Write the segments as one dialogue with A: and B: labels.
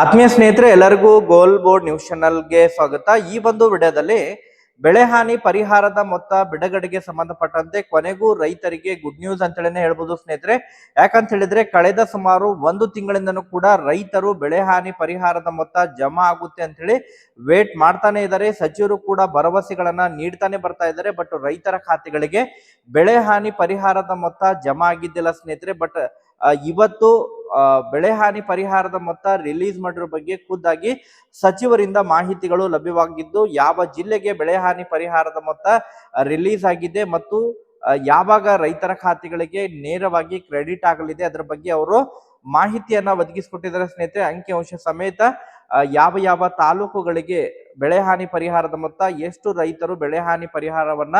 A: ಆತ್ಮೀಯ ಸ್ನೇಹಿತರೆ, ಎಲ್ಲರಿಗೂ ಗೋಲ್ ಬೋರ್ಡ್ ನ್ಯೂಸ್ ಚಾನಲ್ಗೆ ಸ್ವಾಗತ. ಈ ಒಂದು ವಿಡಿಯೋದಲ್ಲಿ ಬೆಳೆ ಹಾನಿ ಪರಿಹಾರದ ಮೊತ್ತ, ಬಿಡುಗಡೆಗೆ ಸಂಬಂಧಪಟ್ಟಂತೆ ಕೊನೆಗೂ ರೈತರಿಗೆ ಗುಡ್ ನ್ಯೂಸ್ ಅಂತೇಳಿನೇ ಹೇಳ್ಬೋದು ಸ್ನೇಹಿತರೆ. ಯಾಕಂತ ಹೇಳಿದ್ರೆ, ಕಳೆದ ಸುಮಾರು ಒಂದು ತಿಂಗಳಿಂದನೂ ಕೂಡ ರೈತರು ಬೆಳೆ ಹಾನಿ ಪರಿಹಾರದ ಮೊತ್ತ ಜಮಾ ಆಗುತ್ತೆ ಅಂತ ಹೇಳಿ ವೇಟ್ ಮಾಡ್ತಾನೆ ಇದ್ದಾರೆ. ಸಚಿವರು ಕೂಡ ಭರವಸೆಗಳನ್ನ ನೀಡ್ತಾನೆ ಬರ್ತಾ ಇದ್ದಾರೆ. ಬಟ್ ರೈತರ ಖಾತೆಗಳಿಗೆ ಬೆಳೆ ಹಾನಿ ಪರಿಹಾರದ ಮೊತ್ತ ಜಮಾ ಆಗಿದ್ದಿಲ್ಲ ಸ್ನೇಹಿತರೆ. ಬಟ್ ಇವತ್ತು ಬೆಳೆ ಹಾನಿ ಪರಿಹಾರದ ಮೊತ್ತ ರಿಲೀಸ್ ಮಾಡಿರೋ ಬಗ್ಗೆ ಖುದ್ದಾಗಿ ಸಚಿವರಿಂದ ಮಾಹಿತಿಗಳು ಲಭ್ಯವಾಗಿದ್ದು, ಯಾವ ಜಿಲ್ಲೆಗೆ ಬೆಳೆ ಹಾನಿ ಪರಿಹಾರದ ಮೊತ್ತ ರಿಲೀಸ್ ಆಗಿದೆ ಮತ್ತು ಯಾವಾಗ ರೈತರ ಖಾತೆಗಳಿಗೆ ನೇರವಾಗಿ ಕ್ರೆಡಿಟ್ ಆಗಲಿದೆ ಅದರ ಬಗ್ಗೆ ಅವರು ಮಾಹಿತಿಯನ್ನ ಒದಗಿಸಿಕೊಟ್ಟಿದ್ದಾರೆ ಸ್ನೇಹಿತರೆ. ಅಂಕಿಅಂಶ ಸಮೇತ ಯಾವ ಯಾವ ತಾಲೂಕುಗಳಿಗೆ ಬೆಳೆ ಹಾನಿ ಪರಿಹಾರದ ಮೊತ್ತ, ಎಷ್ಟು ರೈತರು ಬೆಳೆ ಹಾನಿ ಪರಿಹಾರವನ್ನ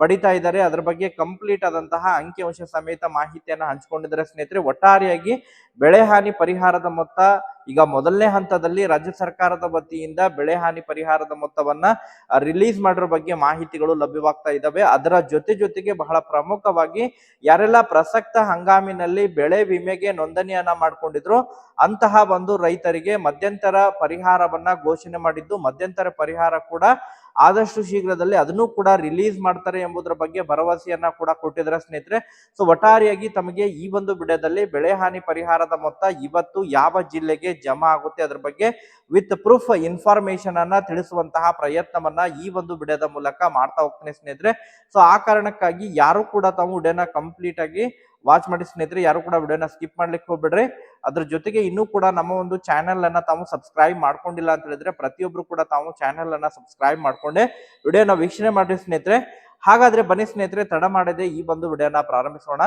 A: ಪಡಿತಾ ಇದ್ದಾರೆ. ಅದರ ಬಗ್ಗೆ ಕಂಪ್ಲೀಟ್ ಆದಂತಹ ಅಂಕಿಅಂಶ ಸಮೇತ ಮಾಹಿತಿಯನ್ನು ಹಂಚಿಕೊಂಡಿದ್ದಾರೆ ಸ್ನೇಹಿತರೆ. ಒಟ್ಟಾರೆಯಾಗಿ ಬೆಳೆ ಹಾನಿ ಪರಿಹಾರದ ಮೊತ್ತ, ಈಗ ಮೊದಲನೇ ಹಂತದಲ್ಲಿ ರಾಜ್ಯ ಸರ್ಕಾರದ ವತಿಯಿಂದ ಬೆಳೆ ಹಾನಿ ಪರಿಹಾರದ ಮೊತ್ತವನ್ನ ರಿಲೀಸ್ ಮಾಡಿರೋ ಬಗ್ಗೆ ಮಾಹಿತಿಗಳು ಲಭ್ಯವಾಗ್ತಾ ಇದ್ದಾವೆ. ಅದರ ಜೊತೆ ಜೊತೆಗೆ ಬಹಳ ಪ್ರಮುಖವಾಗಿ ಯಾರೆಲ್ಲ ಪ್ರಸಕ್ತ ಹಂಗಾಮಿನಲ್ಲಿ ಬೆಳೆ ವಿಮೆಗೆ ನೋಂದಣಿಯನ್ನ ಮಾಡ್ಕೊಂಡಿದ್ರು, ಅಂತಹ ಒಂದು ರೈತರಿಗೆ ಮಧ್ಯಂತರ ಪರಿಹಾರವನ್ನ ಘೋಷಣೆ ಮಾಡಿದ್ದು, ಮಧ್ಯಂತರ ಪರಿಹಾರ ಕೂಡ ಆದಷ್ಟು ಶೀಘ್ರದಲ್ಲಿ ಅದನ್ನು ಕೂಡ ರಿಲೀಸ್ ಮಾಡ್ತಾರೆ ಎಂಬುದರ ಬಗ್ಗೆ ಭರವಸೆಯನ್ನ ಕೂಡ ಕೊಟ್ಟಿದ್ದಾರೆ ಸ್ನೇಹಿತರೆ. ಸೊ ಒಟ್ಟಾರೆಯಾಗಿ ತಮಗೆ ಈ ಒಂದು ವಿಡಿಯೋದಲ್ಲಿ ಬೆಳೆ ಹಾನಿ ಪರಿಹಾರದ ಮೊತ್ತ ಇವತ್ತು ಯಾವ ಜಿಲ್ಲೆಗೆ ಜಮಾ ಆಗುತ್ತೆ ಅದರ ಬಗ್ಗೆ ವಿತ್ ಪ್ರೂಫ್ ಇನ್ಫಾರ್ಮೇಶನ್ ಅನ್ನ ತಿಳಿಸುವಂತಹ ಪ್ರಯತ್ನವನ್ನ ಈ ಒಂದು ಬಿಡದ ಮೂಲಕ ಮಾಡ್ತಾ ಹೋಗ್ತೇನೆ ಸ್ನೇಹಿತರೆ. ಸೊ ಆ ಕಾರಣಕ್ಕಾಗಿ ಯಾರು ಕೂಡ ತಾವು ವಿಡಿಯೋನ ಕಂಪ್ಲೀಟ್ ಆಗಿ ವಾಚ್ ಮಾಡಿ ಸ್ನೇಹಿತರೆ ಯಾರು ಕೂಡ ವಿಡಿಯೋನ ಸ್ಕಿಪ್ ಮಾಡ್ಲಿಕ್ಕೆ ಹೋಗ್ಬೇಡ್ರಿ. ಅದ್ರ ಜೊತೆಗೆ ಇನ್ನೂ ಕೂಡ ನಮ್ಮ ಒಂದು ಚಾನೆಲ್ ಅನ್ನ ತಾವು ಸಬ್ಸ್ಕ್ರೈಬ್ ಮಾಡ್ಕೊಂಡಿಲ್ಲ ಅಂತ ಹೇಳಿದ್ರೆ ಪ್ರತಿಯೊಬ್ರು ಕೂಡ ತಾವು ಚಾನೆಲ್ ಅನ್ನ ಸಬ್ಸ್ಕ್ರೈಬ್ ಮಾಡ್ಕೊಂಡೆ ವಿಡಿಯೋನ ವೀಕ್ಷಣೆ ಮಾಡಿ ಸ್ನೇಹಿತರೆ. ಹಾಗಾದ್ರೆ ಬನ್ನಿ ಸ್ನೇಹಿತರೆ ತಡ ಮಾಡದೆ ಈ ಒಂದು ವಿಡಿಯೋನ ಪ್ರಾರಂಭಿಸೋಣ.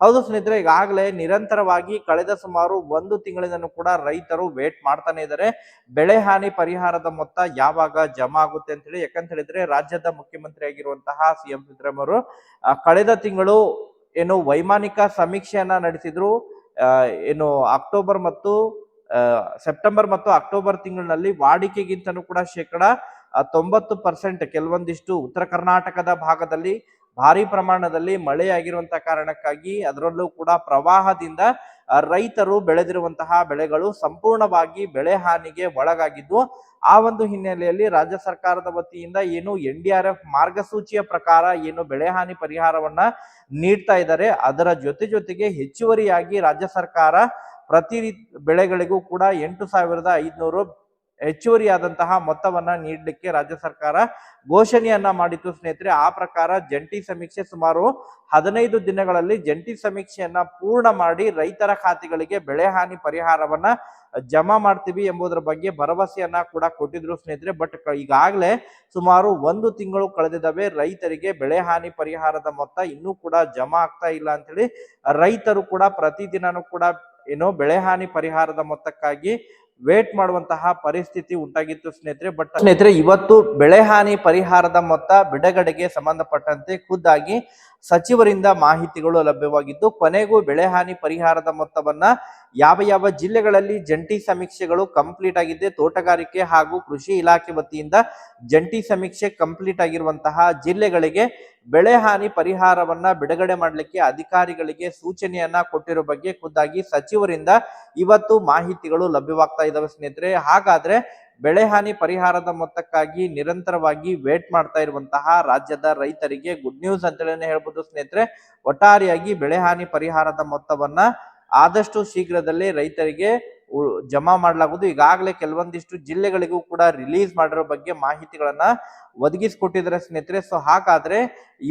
A: ಹೌದು ಸ್ನೇಹಿತರೆ ಈಗಾಗಲೇ ನಿರಂತರವಾಗಿ ಕಳೆದ ಸುಮಾರು ಒಂದು ತಿಂಗಳಿಂದನೂ ಕೂಡ ರೈತರು ವೇಟ್ ಮಾಡ್ತಾನೆ ಇದ್ದಾರೆ. ಬೆಳೆ ಹಾನಿ ಪರಿಹಾರದ ಮೊತ್ತ ಯಾವಾಗ ಜಮಾ ಆಗುತ್ತೆ ಅಂತ ಹೇಳಿ ಯಾಕಂತ ಹೇಳಿದ್ರೆ ರಾಜ್ಯದ ಮುಖ್ಯಮಂತ್ರಿ ಆಗಿರುವಂತಹ ಸಿ ಎಂ ಸಿದ್ದರಾಮಯ್ಯವರು ಆ, ಕಳೆದ ತಿಂಗಳು ಏನು ವೈಮಾನಿಕ ಸಮೀಕ್ಷೆಯನ್ನ ನಡೆಸಿದ್ರು ಏನು ಅಕ್ಟೋಬರ್ ಮತ್ತು ಸೆಪ್ಟೆಂಬರ್ ಮತ್ತು ಅಕ್ಟೋಬರ್ ತಿಂಗಳಿನಲ್ಲಿ ವಾಡಿಕೆಗಿಂತನೂ ಕೂಡ ಶೇಕಡ ತೊಂಬತ್ತು ಪರ್ಸೆಂಟ್, ಕೆಲವೊಂದಿಷ್ಟು ಉತ್ತರ ಕರ್ನಾಟಕದ ಭಾಗದಲ್ಲಿ ಭಾರಿ ಪ್ರಮಾಣದಲ್ಲಿ ಮಳೆಯಾಗಿರುವಂತ ಕಾರಣಕ್ಕಾಗಿ ಅದರಲ್ಲೂ ಕೂಡ ಪ್ರವಾಹದಿಂದ ರೈತರು ಬೆಳೆದಿರುವಂತಹ ಬೆಳೆಗಳು ಸಂಪೂರ್ಣವಾಗಿ ಬೆಳೆ ಹಾನಿಗೆ ಒಳಗಾಗಿದ್ದು, ಆ ಒಂದು ಹಿನ್ನೆಲೆಯಲ್ಲಿ ರಾಜ್ಯ ಸರ್ಕಾರದ ವತಿಯಿಂದ ಏನು ಎನ್ ಡಿ ಆರ್ ಎಫ್ ಮಾರ್ಗಸೂಚಿಯ ಪ್ರಕಾರ ಏನು ಬೆಳೆ ಹಾನಿ ಪರಿಹಾರವನ್ನ ನೀಡ್ತಾ ಇದ್ದಾರೆ. ಅದರ ಜೊತೆ ಜೊತೆಗೆ ಹೆಚ್ಚುವರಿಯಾಗಿ ರಾಜ್ಯ ಸರ್ಕಾರ ಪ್ರತಿ ಬೆಳೆಗಳಿಗೂ ಕೂಡ ಎಂಟು ಸಾವಿರದ ಐದುನೂರು ಹೆಚ್ಚುವರಿಯಾದಂತಹ ಮೊತ್ತವನ್ನ ನೀಡಲಿಕ್ಕೆ ರಾಜ್ಯ ಸರ್ಕಾರ ಘೋಷಣೆಯನ್ನ ಮಾಡಿತ್ತು ಸ್ನೇಹಿತರೆ. ಆ ಪ್ರಕಾರ ಜಂಟಿ ಸಮೀಕ್ಷೆ ಸುಮಾರು ಹದಿನೈದು ದಿನಗಳಲ್ಲಿ ಜಂಟಿ ಸಮೀಕ್ಷೆಯನ್ನ ಪೂರ್ಣ ಮಾಡಿ ರೈತರ ಖಾತೆಗಳಿಗೆ ಬೆಳೆ ಹಾನಿ ಪರಿಹಾರವನ್ನ ಜಮಾ ಮಾಡ್ತೀವಿ ಎಂಬುದರ ಬಗ್ಗೆ ಭರವಸೆಯನ್ನ ಕೂಡ ಕೊಟ್ಟಿದ್ರು ಸ್ನೇಹಿತರೆ. ಬಟ್ ಈಗಾಗಲೇ ಸುಮಾರು ಒಂದು ತಿಂಗಳು ಕಳೆದಿದ್ದಾವೆ. ರೈತರಿಗೆ ಬೆಳೆ ಹಾನಿ ಪರಿಹಾರದ ಮೊತ್ತ ಇನ್ನೂ ಕೂಡ ಜಮಾ ಆಗ್ತಾ ಇಲ್ಲ ಅಂತೇಳಿ ರೈತರು ಕೂಡ ಪ್ರತಿದಿನನೂ ಕೂಡ ಏನು ಬೆಳೆ ಹಾನಿ ಪರಿಹಾರದ ಮೊತ್ತಕ್ಕಾಗಿ ವೇಟ್ ಮಾಡುವಂತಹ ಪರಿಸ್ಥಿತಿ ಉಂಟಾಗಿತ್ತು ಸ್ನೇಹಿತರೆ ಬಟ್ ಸ್ನೇಹಿತರೆ, ಇವತ್ತು ಬೆಳೆ ಹಾನಿ ಪರಿಹಾರದ ಮೊತ್ತ ಬಿಡುಗಡೆಗೆ ಸಂಬಂಧಪಟ್ಟಂತೆ ಖುದ್ದಾಗಿ ಸಚಿವರಿಂದ ಮಾಹಿತಿಗಳು ಲಭ್ಯವಾಗಿದ್ದು, ಕೊನೆಗೂ ಬೆಳೆ ಹಾನಿ ಪರಿಹಾರದ ಮೊತ್ತವನ್ನ ಯಾವ ಯಾವ ಜಿಲ್ಲೆಗಳಲ್ಲಿ ಜಂಟಿ ಸಮೀಕ್ಷೆಗಳು ಕಂಪ್ಲೀಟ್ ಆಗಿದೆ ತೋಟಗಾರಿಕೆ ಹಾಗೂ ಕೃಷಿ ಇಲಾಖೆ ವತಿಯಿಂದ ಜಂಟಿ ಸಮೀಕ್ಷೆ ಕಂಪ್ಲೀಟ್ ಆಗಿರುವಂತಹ ಜಿಲ್ಲೆಗಳಿಗೆ ಬೆಳೆ ಹಾನಿ ಪರಿಹಾರವನ್ನ ಬಿಡುಗಡೆ ಮಾಡಲಿಕ್ಕೆ ಅಧಿಕಾರಿಗಳಿಗೆ ಸೂಚನೆಯನ್ನ ಕೊಟ್ಟಿರೋ ಬಗ್ಗೆ ಖುದ್ದಾಗಿ ಸಚಿವರಿಂದ ಇವತ್ತು ಮಾಹಿತಿಗಳು ಲಭ್ಯವಾಗ್ತಾ ಇದಾವೆ ಸ್ನೇಹಿತರೆ. ಹಾಗಾದ್ರೆ ಬೆಳೆ ಹಾನಿ ಪರಿಹಾರದ ಮೊತ್ತಕ್ಕಾಗಿ ನಿರಂತರವಾಗಿ ವೇಟ್ ಮಾಡ್ತಾ ಇರುವಂತಹ ರಾಜ್ಯದ ರೈತರಿಗೆ ಗುಡ್ ನ್ಯೂಸ್ ಅಂತೇಳಿ ಹೇಳ್ಬೋದು ಸ್ನೇಹಿತರೆ. ಒಟ್ಟಾರೆಯಾಗಿ ಬೆಳೆ ಹಾನಿ ಪರಿಹಾರದ ಮೊತ್ತವನ್ನ ಆದಷ್ಟು ಶೀಘ್ರದಲ್ಲೇ ರೈತರಿಗೆ ಜಮಾ ಮಾಡಲಾಗುವುದು. ಈಗಾಗಲೇ ಕೆಲವೊಂದಿಷ್ಟು ಜಿಲ್ಲೆಗಳಿಗೂ ಕೂಡ ರಿಲೀಸ್ ಮಾಡಿರೋ ಬಗ್ಗೆ ಮಾಹಿತಿಗಳನ್ನ ಒದಗಿಸಿಕೊಟ್ಟಿದ್ದಾರೆ ಸ್ನೇಹಿತರೆ. ಸೊ ಹಾಗಾದ್ರೆ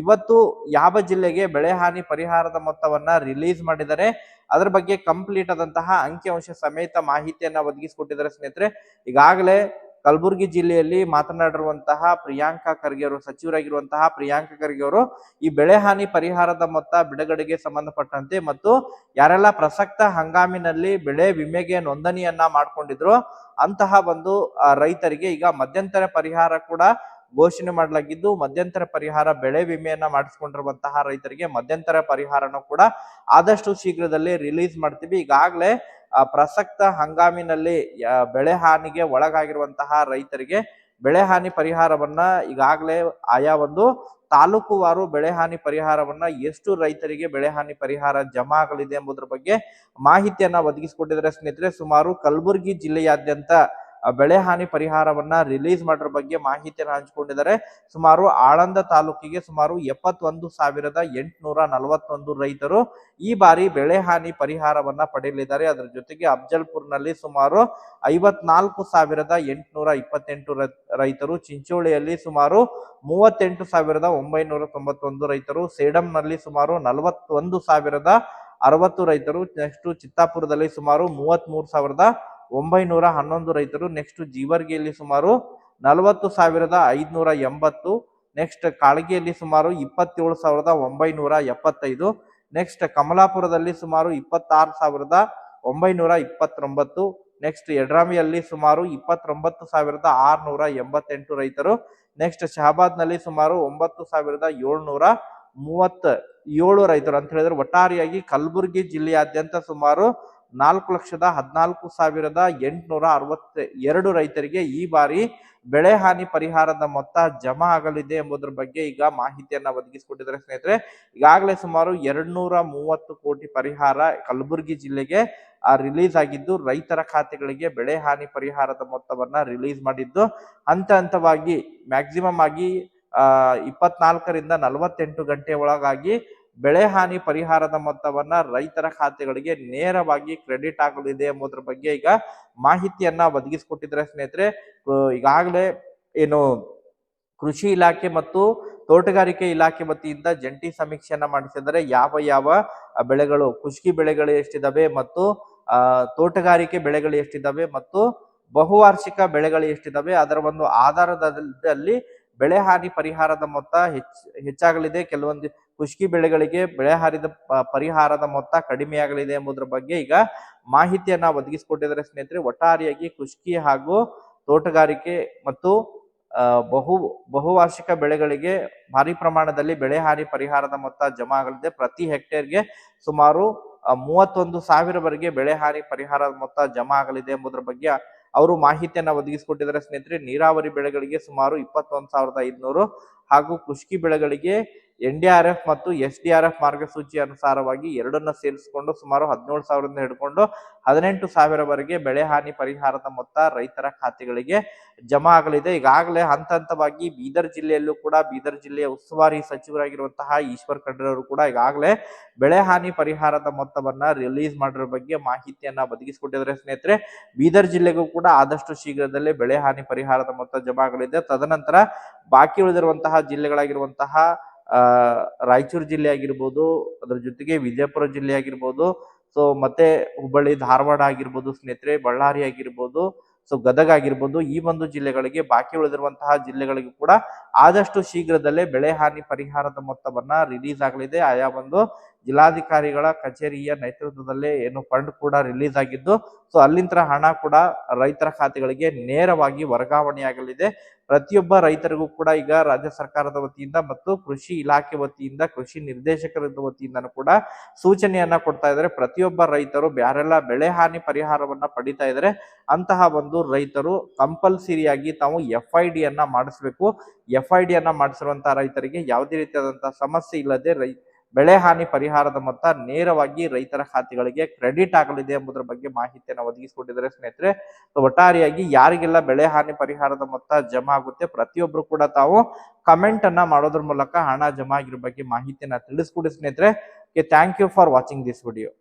A: ಇವತ್ತು ಯಾವ ಜಿಲ್ಲೆಗೆ ಬೆಳೆ ಹಾನಿ ಪರಿಹಾರದ ಮೊತ್ತವನ್ನ ರಿಲೀಸ್ ಮಾಡಿದ್ದಾರೆ, ಅದರ ಬಗ್ಗೆ ಕಂಪ್ಲೀಟ್ ಆದಂತಹ ಅಂಕಿಅಂಶ ಸಮೇತ ಮಾಹಿತಿಯನ್ನ ಒದಗಿಸಿಕೊಟ್ಟಿದ್ದಾರೆ ಸ್ನೇಹಿತರೆ. ಈಗಾಗಲೇ ಕಲಬುರಗಿ ಜಿಲ್ಲೆಯಲ್ಲಿ ಮಾತನಾಡಿರುವಂತಹ ಪ್ರಿಯಾಂಕಾ ಖರ್ಗೆ ಅವರು, ಸಚಿವರಾಗಿರುವಂತಹ ಪ್ರಿಯಾಂಕಾ ಖರ್ಗೆ ಅವರು ಈ ಬೆಳೆ ಹಾನಿ ಪರಿಹಾರದ ಮೊತ್ತ ಬಿಡುಗಡೆಗೆ ಸಂಬಂಧಪಟ್ಟಂತೆ ಮತ್ತು ಯಾರೆಲ್ಲ ಪ್ರಸಕ್ತ ಹಂಗಾಮಿನಲ್ಲಿ ಬೆಳೆ ವಿಮೆಗೆ ನೋಂದಣಿಯನ್ನ ಮಾಡಿಕೊಂಡಿದ್ರು ಅಂತಹ ಒಂದು ರೈತರಿಗೆ ಈಗ ಮಧ್ಯಂತರ ಪರಿಹಾರ ಕೂಡ ಘೋಷಣೆ ಮಾಡಲಾಗಿದ್ದು, ಮಧ್ಯಂತರ ಪರಿಹಾರ ಬೆಳೆ ವಿಮೆಯನ್ನ ಮಾಡಿಸ್ಕೊಂಡಿರುವಂತಹ ರೈತರಿಗೆ ಮಧ್ಯಂತರ ಪರಿಹಾರನೂ ಕೂಡ ಆದಷ್ಟು ಶೀಘ್ರದಲ್ಲೇ ರಿಲೀಸ್ ಮಾಡ್ತೀವಿ. ಈಗಾಗಲೇ ಪ್ರಸಕ್ತ ಹಂಗಾಮಿನಲ್ಲಿ ಆ, ಬೆಳೆ ಹಾನಿಗೆ ಒಳಗಾಗಿರುವಂತಹ ರೈತರಿಗೆ ಬೆಳೆ ಹಾನಿ ಪರಿಹಾರವನ್ನ ಈಗಾಗಲೇ ಆಯಾ ಒಂದು ತಾಲೂಕುವಾರು ಬೆಳೆ ಹಾನಿ ಪರಿಹಾರವನ್ನ ಎಷ್ಟು ರೈತರಿಗೆ ಬೆಳೆ ಹಾನಿ ಪರಿಹಾರ ಜಮಾ ಆಗಲಿದೆ ಎಂಬುದರ ಬಗ್ಗೆ ಮಾಹಿತಿಯನ್ನ ಒದಗಿಸಿಕೊಟ್ಟಿದ್ದಾರೆ ಸ್ನೇಹಿತರೆ. ಸುಮಾರು ಕಲಬುರಗಿ ಜಿಲ್ಲೆಯಾದ್ಯಂತ ಆ ಬೆಳೆ ಹಾನಿ ಪರಿಹಾರವನ್ನ ರಿಲೀಸ್ ಮಾಡೋದ್ರ ಬಗ್ಗೆ ಮಾಹಿತಿಯನ್ನು ಹಂಚಿಕೊಂಡಿದ್ದಾರೆ. ಸುಮಾರು ಆಳಂದ ತಾಲೂಕಿಗೆ ಸುಮಾರು ಎಪ್ಪತ್ತೊಂದು ಸಾವಿರದ ಎಂಟುನೂರ ನಲವತ್ತೊಂದು ರೈತರು ಈ ಬಾರಿ ಬೆಳೆ ಹಾನಿ ಪರಿಹಾರವನ್ನ ಪಡೆಯಲಿದ್ದಾರೆ. ಅದರ ಜೊತೆಗೆ ಅಫ್ಜಲ್ಪುರ್ನಲ್ಲಿ ಸುಮಾರು ಐವತ್ನಾಲ್ಕು ಸಾವಿರದ ಎಂಟುನೂರ ಇಪ್ಪತ್ತೆಂಟು ರೈತರು, ಚಿಂಚೋಳಿಯಲ್ಲಿ ಸುಮಾರು ಮೂವತ್ತೆಂಟು ಸಾವಿರದ ಒಂಬೈನೂರ ತೊಂಬತ್ತೊಂದು ರೈತರು, ಸೇಡಂನಲ್ಲಿ ಸುಮಾರು ನಲವತ್ತೊಂದು ಸಾವಿರದ ಅರವತ್ತು ರೈತರು, ನೆಕ್ಸ್ಟ್ ಚಿತ್ತಾಪುರದಲ್ಲಿ ಸುಮಾರು ಮೂವತ್ಮೂರು ಸಾವಿರದ ಒಂಬೈನೂರ ಹನ್ನೊಂದು ರೈತರು ನೆಕ್ಸ್ಟ್ ಜೀವರ್ಗಿಯಲ್ಲಿ ಸುಮಾರು ನಲವತ್ತು ಸಾವಿರದ ಐದುನೂರ ಎಂಬತ್ತು ನೆಕ್ಸ್ಟ್ ಕಾಳಗಿಯಲ್ಲಿ ಸುಮಾರು ಇಪ್ಪತ್ತೇಳು ಸಾವಿರದ ಒಂಬೈನೂರ ಎಪ್ಪತ್ತೈದು ನೆಕ್ಸ್ಟ್ ಕಮಲಾಪುರದಲ್ಲಿ ಸುಮಾರು ಇಪ್ಪತ್ತಾರು ಸಾವಿರದ ಒಂಬೈನೂರ ಇಪ್ಪತ್ತೊಂಬತ್ತು ನೆಕ್ಸ್ಟ್ ಯಡ್ರಾಮಿಯಲ್ಲಿ ಸುಮಾರು ಇಪ್ಪತ್ತೊಂಬತ್ತು ಸಾವಿರದ ಆರುನೂರ ಎಂಬತ್ತೆಂಟು ರೈತರು ನೆಕ್ಸ್ಟ್ ಶಹಾಬಾದ್ನಲ್ಲಿ ಸುಮಾರು ಒಂಬತ್ತು ಸಾವಿರದ ಏಳ್ನೂರ ಮೂವತ್ತ ಏಳು ರೈತರು ಅಂತ ಹೇಳಿದ್ರೆ ಒಟ್ಟಾರೆಯಾಗಿ ಕಲಬುರಗಿ ಜಿಲ್ಲೆಯಾದ್ಯಂತ ಸುಮಾರು ನಾಲ್ಕು ಲಕ್ಷದ ಹದಿನಾಲ್ಕು ಸಾವಿರದ ಎಂಟುನೂರ ಅರವತ್ತ ಎರಡು ರೈತರಿಗೆ ಈ ಬಾರಿ ಬೆಳೆ ಹಾನಿ ಪರಿಹಾರದ ಮೊತ್ತ ಜಮಾ ಆಗಲಿದೆ ಎಂಬುದರ ಬಗ್ಗೆ ಈಗ ಮಾಹಿತಿಯನ್ನ ಒದಗಿಸಿಕೊಟ್ಟಿದ್ದಾರೆ ಸ್ನೇಹಿತರೆ. ಈಗಾಗಲೇ ಸುಮಾರು ಎರಡ್ನೂರ ಮೂವತ್ತು ಕೋಟಿ ಪರಿಹಾರ ಕಲಬುರಗಿ ಜಿಲ್ಲೆಗೆ ರಿಲೀಸ್ ಆಗಿದ್ದು ರೈತರ ಖಾತೆಗಳಿಗೆ ಬೆಳೆ ಹಾನಿ ಪರಿಹಾರದ ಮೊತ್ತವನ್ನ ರಿಲೀಸ್ ಮಾಡಿದ್ದು. ಹಂತ ಹಂತವಾಗಿ, ಮ್ಯಾಕ್ಸಿಮಮ್ ಆಗಿ ಇಪ್ಪತ್ನಾಲ್ಕರಿಂದ ನಲವತ್ತೆಂಟು ಗಂಟೆ ಒಳಗಾಗಿ ಬೆಳೆ ಹಾನಿ ಪರಿಹಾರದ ಮೊತ್ತವನ್ನ ರೈತರ ಖಾತೆಗಳಿಗೆ ನೇರವಾಗಿ ಕ್ರೆಡಿಟ್ ಆಗಲಿದೆ ಎಂಬುದರ ಬಗ್ಗೆ ಈಗ ಮಾಹಿತಿಯನ್ನ ಒದಗಿಸಿಕೊಟ್ಟಿದ್ದಾರೆ ಸ್ನೇಹಿತರೆ. ಈಗಾಗಲೇ ಏನು ಕೃಷಿ ಇಲಾಖೆ ಮತ್ತು ತೋಟಗಾರಿಕೆ ಇಲಾಖೆ ವತಿಯಿಂದ ಜಂಟಿ ಸಮೀಕ್ಷೆಯನ್ನ ಮಾಡಿಸಿದರೆ ಯಾವ ಯಾವ ಬೆಳೆಗಳು ಕುಷ್ಕಿ ಬೆಳೆಗಳು ಎಷ್ಟಿದಾವೆ ಮತ್ತು ತೋಟಗಾರಿಕೆ ಬೆಳೆಗಳು ಎಷ್ಟಿದಾವೆ ಮತ್ತು ಬಹುವಾರ್ಷಿಕ ಬೆಳೆಗಳು ಎಷ್ಟಿದಾವೆ, ಅದರ ಒಂದು ಆಧಾರದಲ್ಲಿ ಬೆಳೆ ಹಾನಿ ಪರಿಹಾರದ ಮೊತ್ತ ಹೆಚ್ಚ್, ಹೆಚ್ಚಾಗಲಿದೆ. ಕೆಲವೊಂದು ಕುಷ್ಕಿ ಬೆಳೆಗಳಿಗೆ ಬೆಳೆ ಹಾರಿದ ಪರಿಹಾರದ ಮೊತ್ತ ಕಡಿಮೆಯಾಗಲಿದೆ ಎಂಬುದರ ಬಗ್ಗೆ ಈಗ ಮಾಹಿತಿಯನ್ನ ಒದಗಿಸಿಕೊಟ್ಟಿದ್ದಾರೆ ಸ್ನೇಹಿತರೆ. ಒಟ್ಟಾರೆಯಾಗಿ ಕುಷ್ಕಿ ಹಾಗೂ ತೋಟಗಾರಿಕೆ ಮತ್ತು ಬಹು, ಬಹುವಾರ್ಷಿಕ ಬೆಳೆಗಳಿಗೆ ಭಾರಿ ಪ್ರಮಾಣದಲ್ಲಿ ಬೆಳೆ ಹಾನಿ ಪರಿಹಾರದ ಮೊತ್ತ ಜಮಾ ಆಗಲಿದೆ. ಪ್ರತಿ ಹೆಕ್ಟೇರ್ಗೆ ಸುಮಾರು ಮೂವತ್ತೊಂದು ಸಾವಿರವರೆಗೆ ಬೆಳೆ ಹಾನಿ ಪರಿಹಾರದ ಮೊತ್ತ ಜಮಾ ಆಗಲಿದೆ ಎಂಬುದರ ಬಗ್ಗೆ ಅವರು ಮಾಹಿತಿಯನ್ನ ಒದಗಿಸಿಕೊಟ್ಟಿದ್ದಾರೆ ಸ್ನೇಹಿತರೆ. ನೀರಾವರಿ ಬೆಳೆಗಳಿಗೆ ಸುಮಾರು ಇಪ್ಪತ್ತೊಂದು ಸಾವಿರದ ಐದುನೂರು ಹಾಗೂ ಕುಷ್ಕಿ ಬೆಳೆಗಳಿಗೆ ಎನ್ ಡಿ ಆರ್ ಎಫ್ ಮತ್ತು ಎಸ್ ಡಿ ಆರ್ ಎಫ್ ಮಾರ್ಗಸೂಚಿ ಅನುಸಾರವಾಗಿ ಎರಡನ್ನ ಸೇರಿಸಿಕೊಂಡು ಸುಮಾರು ಹದಿನೇಳು ಸಾವಿರದಿಂದ ಹಿಡ್ಕೊಂಡು ಹದಿನೆಂಟು ಸಾವಿರವರೆಗೆ ಬೆಳೆ ಹಾನಿ ಪರಿಹಾರದ ಮೊತ್ತ ರೈತರ ಖಾತೆಗಳಿಗೆ ಜಮಾ ಆಗಲಿದೆ. ಈಗಾಗಲೇ ಹಂತ ಹಂತವಾಗಿ ಬೀದರ್ ಜಿಲ್ಲೆಯಲ್ಲೂ ಕೂಡ ಬೀದರ್ ಜಿಲ್ಲೆಯ ಉಸ್ತುವಾರಿ ಸಚಿವರಾಗಿರುವಂತಹ ಈಶ್ವರ್ ಖಂಡ್ರೆ ಅವರು ಕೂಡ ಈಗಾಗಲೇ ಬೆಳೆ ಹಾನಿ ಪರಿಹಾರದ ಮೊತ್ತವನ್ನ ರಿಲೀಸ್ ಮಾಡಿರೋ ಬಗ್ಗೆ ಮಾಹಿತಿಯನ್ನ ಒದಗಿಸಿಕೊಟ್ಟಿದ್ದಾರೆ. ಸ್ನೇಹಿತರೆ, ಬೀದರ್ ಜಿಲ್ಲೆಗೂ ಕೂಡ ಆದಷ್ಟು ಶೀಘ್ರದಲ್ಲೇ ಬೆಳೆ ಹಾನಿ ಪರಿಹಾರದ ಮೊತ್ತ ಜಮಾ ಆಗಲಿದೆ. ತದನಂತರ ಬಾಕಿ ಉಳಿದಿರುವಂತಹ ಜಿಲ್ಲೆಗಳಾಗಿರುವಂತಹ ರಾಯಚೂರು ಜಿಲ್ಲೆ ಆಗಿರ್ಬೋದು, ಅದ್ರ ಜೊತೆಗೆ ವಿಜಯಪುರ ಜಿಲ್ಲೆ ಆಗಿರ್ಬೋದು ಸೊ ಮತ್ತೆ ಹುಬ್ಬಳ್ಳಿ, ಧಾರವಾಡ ಆಗಿರ್ಬೋದು ಸ್ನೇಹಿತರೆ, ಬಳ್ಳಾರಿ ಆಗಿರ್ಬೋದು ಸೊ ಗದಗ ಆಗಿರ್ಬೋದು, ಈ ಒಂದು ಜಿಲ್ಲೆಗಳಿಗೆ ಬಾಕಿ ಉಳಿದಿರುವಂತಹ ಜಿಲ್ಲೆಗಳಿಗೂ ಕೂಡ ಆದಷ್ಟು ಶೀಘ್ರದಲ್ಲೇ ಬೆಳೆ ಹಾನಿ ಪರಿಹಾರದ ಮೊತ್ತವನ್ನ ರಿಲೀಸ್ ಆಗಲಿದೆ. ಆಯಾ ಒಂದು ಜಿಲ್ಲಾಧಿಕಾರಿಗಳ ಕಚೇರಿಯ ನೇತೃತ್ವದಲ್ಲೇ ಏನು ಫಂಡ್ ಕೂಡ ರಿಲೀಸ್ ಆಗಿದ್ದು, ಸೊ ಅಲ್ಲಿಂದ ಹಣ ಕೂಡ ರೈತರ ಖಾತೆಗಳಿಗೆ ನೇರವಾಗಿ ವರ್ಗಾವಣೆಯಾಗಲಿದೆ. ಪ್ರತಿಯೊಬ್ಬ ರೈತರಿಗೂ ಕೂಡ ಈಗ ರಾಜ್ಯ ಸರ್ಕಾರದ ವತಿಯಿಂದ ಮತ್ತು ಕೃಷಿ ಇಲಾಖೆ ವತಿಯಿಂದ, ಕೃಷಿ ನಿರ್ದೇಶಕರ ವತಿಯಿಂದನೂ ಕೂಡ ಸೂಚನೆಯನ್ನ ಕೊಡ್ತಾ ಇದ್ದಾರೆ. ಪ್ರತಿಯೊಬ್ಬ ರೈತರು ಯಾರೆಲ್ಲ ಬೆಳೆ ಹಾನಿ ಪರಿಹಾರವನ್ನ ಪಡಿತಾ ಇದ್ದಾರೆ. ಅಂತಹ ಒಂದು ರೈತರು ಕಂಪಲ್ಸರಿಯಾಗಿ ತಾವು ಎಫ್ ಐ ಡಿ ಅನ್ನ ಮಾಡಿಸ್ಬೇಕು. ಎಫ್ ಐ ಡಿ ಅನ್ನ ಮಾಡಿಸಿರುವಂತಹ ರೈತರಿಗೆ ಯಾವುದೇ ರೀತಿಯಾದಂತಹ ಸಮಸ್ಯೆ ಇಲ್ಲದೆ ರೈ ಬೆಳೆ ಹಾನಿ ಪರಿಹಾರದ ಮೊತ್ತ ನೇರವಾಗಿ ರೈತರ ಖಾತೆಗಳಿಗೆ ಕ್ರೆಡಿಟ್ ಆಗಲಿದೆ ಎಂಬುದರ ಬಗ್ಗೆ ಮಾಹಿತಿಯನ್ನು ಒದಗಿಸಿಕೊಂಡಿದ್ದಾರೆ ಸ್ನೇಹಿತರೆ. ಒಟ್ಟಾರೆಯಾಗಿ ಯಾರಿಗೆಲ್ಲ ಬೆಳೆ ಹಾನಿ ಪರಿಹಾರದ ಮೊತ್ತ ಜಮಾ ಆಗುತ್ತೆ ಪ್ರತಿಯೊಬ್ರು ಕೂಡ ತಾವು ಕಮೆಂಟ್ ಅನ್ನ ಮಾಡೋದ್ರ ಮೂಲಕ ಹಣ ಜಮಾ ಆಗಿರೋ ಬಗ್ಗೆ ಮಾಹಿತಿಯನ್ನ ತಿಳಿಸ್ಕೊಡಿ ಸ್ನೇಹಿತರೆ. Thank you for watching this video